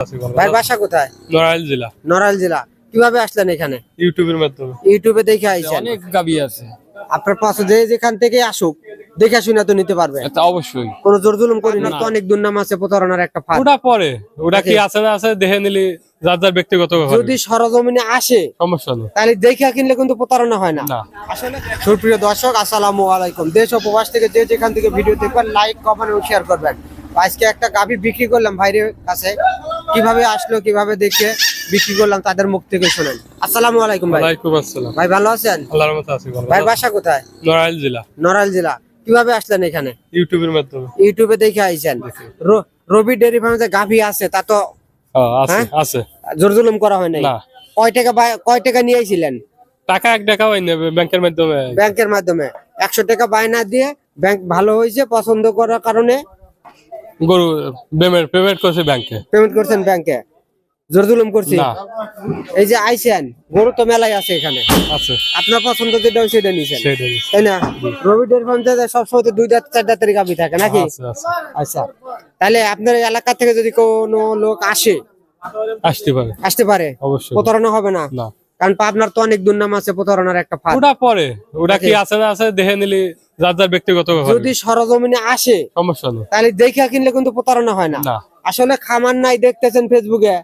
ভাইয়ের বাসা কোথায়? নড়াইল জেলা। নড়াইল জেলা। কীভাবে আসলেন এখানে? ইউটিউবের মাধ্যমে। ইউটিউবে দেখে আইছেন? অনেক গাবি আছে। আপনার পাশে যে যেখান থেকে আসুক দেখে শুনে তো নিতে পারবে অবশ্যই। কোন জোর জুলুম করি না তো অনেক দুর্নাম আছে প্রতারণার একটা ফাঁদ। ওটা পরে। ওটা কি আছে না আছে দেখে নিলি যার যার ব্যক্তিগত যদি সরজমিনে আসে সমস্যা নেই। তাহলে দেখে কিনলে কিন্তু প্রতারণা হয় না। আসলে সুপ্রিয় দর্শক আসসালামু আলাইকুম। দেশ ও প্রবাস থেকে যে যেখান থেকে ভিডিও দেখবেন লাইক কমেন্ট শেয়ার করবেন। আজকে একটা গাভি বিক্রি করলাম ভাইরের কাছে। কীভাবে আসলো কীভাবে দেখে বিক্রি করলাম তাদের মুখ থেকে শোনেন। আসসালামু আলাইকুম ভাই। ওয়ালাইকুম আসসালাম। ভাই ভালো আছেন? আল্লাহর মতো আছি ভালো। ভাই বাসা কোথায়? নড়াইল জেলা। নড়াইল জেলা। কীভাবে আসলেন এখানে? ইউটিউবের মাধ্যমে। ইউটিউবে দেখে আইছেন। রবি ডেয়ারি ফার্মে যে গাভি আছে তা তো হ্যাঁ, আছে হ্যাঁ? আছে। জোর জুলুম করা হয় নাই? না। কয় টাকা কয় টাকা নিয়ে আইছিলেন? টাকা এক টাকা হয় নেবে ব্যাংকের মাধ্যমে। ব্যাংকের মাধ্যমে। একশো টাকা বায়না দিয়ে ব্যাংক ভালো হয়েছে পছন্দ করার কারণে গরু পেমেন্ট পেমেন্ট করছে ব্যাংকে পেমেন্ট করছেন ব্যাংকে জোর জুলুম করছি না। এই যে আইছেন গরু তো মেলাই আছে এখানে। আছে। আপনার পছন্দ যেটা হয়েছে সেটা নিছেন। তাই না? রবি ডেয়ারি ফার্ম সবসময় তো দুই দাঁত চার দাঁতের গাভি থাকে নাকি? আচ্ছা। তাহলে আপনার এলাকা থেকে যদি কোনো লোক আসে আসতে পারে। আসতে পারে? অবশ্যই। প্রতারণা হবে না? না। কারণ পাবনার তো অনেক দুর্নাম আছে প্রতারণার একটা ফাঁদ। ওটা পরে। ওটা কি আছে না আছে দেখে নিলি যার যার ব্যক্তিগত যদি সরজমিনে আসে সমস্যা নেই। তাহলে দেখে কিনলে কিন্তু প্রতারণা হয় না। আসলে খামার নাই দেখতেছেন ফেসবুকে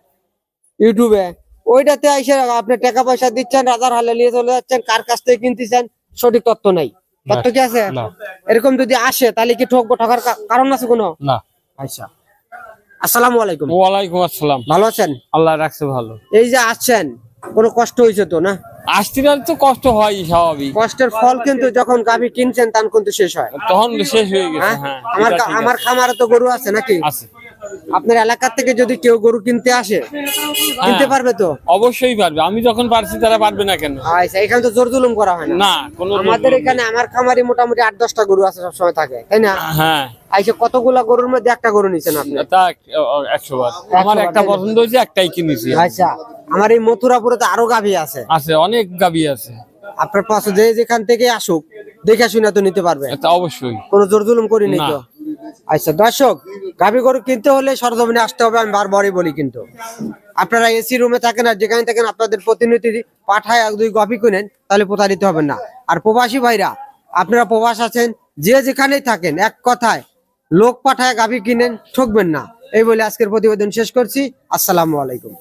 ইউটিউবে। ওইটাতে এসে আপনি টাকা পয়সা দিচ্ছেন রাজার হালে নিয়ে চলে যাচ্ছেন কার কাছ থেকে কিনতেছেন সঠিক তথ্য নাই। তথ্য কি আছে? এরকম যদি আসে তাহলে কি ঠকবো ঠকার কারণ আছে কোনো? না। আচ্ছা। আসসালামু আলাইকুম। ওয়ালাইকুম আসসালাম। ভালো আছেন? আল্লাহ রাখছে ভালো। এই যে আসছেন কোনো কষ্ট হয়েছে তো না? আসতে গেলে তো কষ্ট হয় স্বাভাবিক। কষ্টের ফল কিন্তু যখন গাভী কিনছেন তখন কিন্তু শেষ হয়। তখন শেষ হয়ে গেছে হ্যাঁ? হ্যাঁ আমার আমার খামারে তো গরু আছে নাকি? আছে। আপনার এলাকার থেকে যদি কেউ গরু কিনতে আসে কিনতে হ্যাঁ। পারবে তো? অবশ্যই পারবে। আমি যখন পারছি তারা পারবে না কেন? আচ্ছা এখানে তো জোর জুলুম করা হয় না। কোনো আমাদের এখানে আমার খামারে মোটামুটি আট দশটা গরু আছে সবসময় থাকে তাই না? হ্যাঁ। আইসে কতগুলা গরুর মধ্যে একটা গরু নিছেন আপনি? তা একশো বার। আমার একটা পছন্দ হয়েছে একটাই কিনেছি আচ্ছা আমার এই মথুরাপুরে তো আরও গাভী আছে। আছে অনেক গাবি আছে। আপনার পাশে যে যেখান থেকে আসুক দেখে শুনে তো নিতে পারবে। অবশ্যই। কোনো জোর জুলুম করি নি না। তো? আচ্ছা দর্শক, গাভী গরু কিনতে হলে সরজমিনে আসতে হবে, আমি বারবারই বলি কিন্তু। আপনারা এসি রুমে থাকেন আর যেখানে থাকেন, আপনাদের প্রতিনিধি পাঠায় এক দুই কপি কিনেন, তাহলে প্রতারিত হবেন না। আর প্রবাসী ভাইরা, আপনারা প্রবাস আছেন, যে যেখানেই থাকেন, এক কথায়, লোক পাঠায় গাভী কিনেন, ঠকবেন না। এই বলে আজকের প্রতিবেদন শেষ করছি। আসসালামু আলাইকুম।